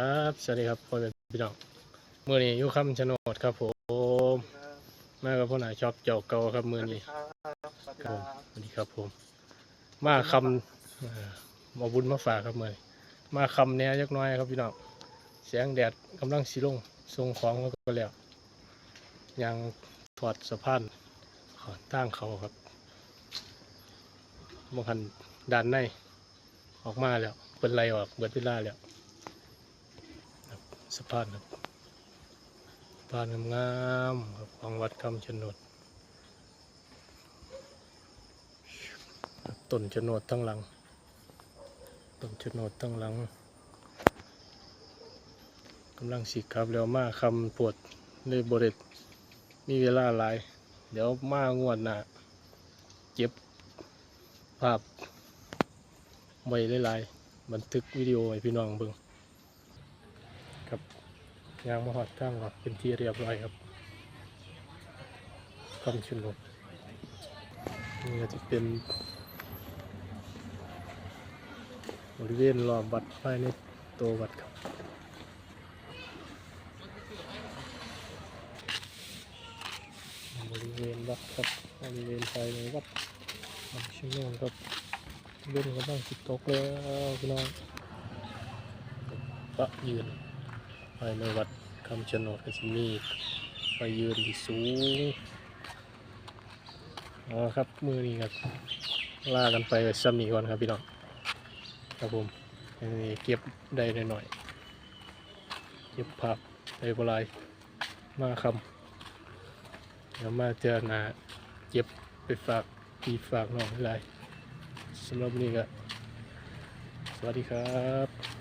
ครับสวัสดีครับพ่อแม่พี่น้องมื่อนี้อยู่คำชะโนดครับผมมากับพ่อหน่ายชอบเจ้าเก่าครับมื่อนี้ครับสวัสดีครับบสวัสดีครับผม มาคำเอ่อมาบุญมาฝากครับมื่อนมาคำแหน่ยักน้อยครับพี่น้องแสงแดดกำลังสีลงทรงของก็แล้วยังถอดสะพานขอตั้งเขาครับบางคันด้านในออกมาแล้วเป็นไรออกเบิดเวลาแล้ว สะพานครับสะพานงามๆครับของวัดคำชะโนดต้นชะโนดทั้งหลังต้นชะโนดทั้งหลังกำลังสิครับแล้วมาคำปวดเลยบริษมีเวลาหลาย เดี๋ยวมางวดหน้าเก็บภาพไว้หลายๆบันทึกวิดีโอให้พี่น้องเบิ่ง ครับยางมาหอดข้างหอดเป็นที่เรียบร้อยครับคำชุนดนี่จะเป็นบริเวณรอบวัดภายในตัววัดครับบริเวณวัดครับบริเวณภายในวัดคำชุนดครับเล่นกำลังสิบตกแล้วพี่น้องก็ยืน ภายในวัดคำชะโนดก็จะมีไปยืนที่สูงอ๋อครับมือนี้ครับล่ากันไปซ้ำนีก่อนครับพี่น้องครับผมนี่เก็บได้หน่อยๆเก็บภาพได้บหลายมาคำเดี๋ยวมาเจอหนาเก็บไปฝากพี่ฝากน้องหลายสำหรับวันนี้ก็สวัสดีครับ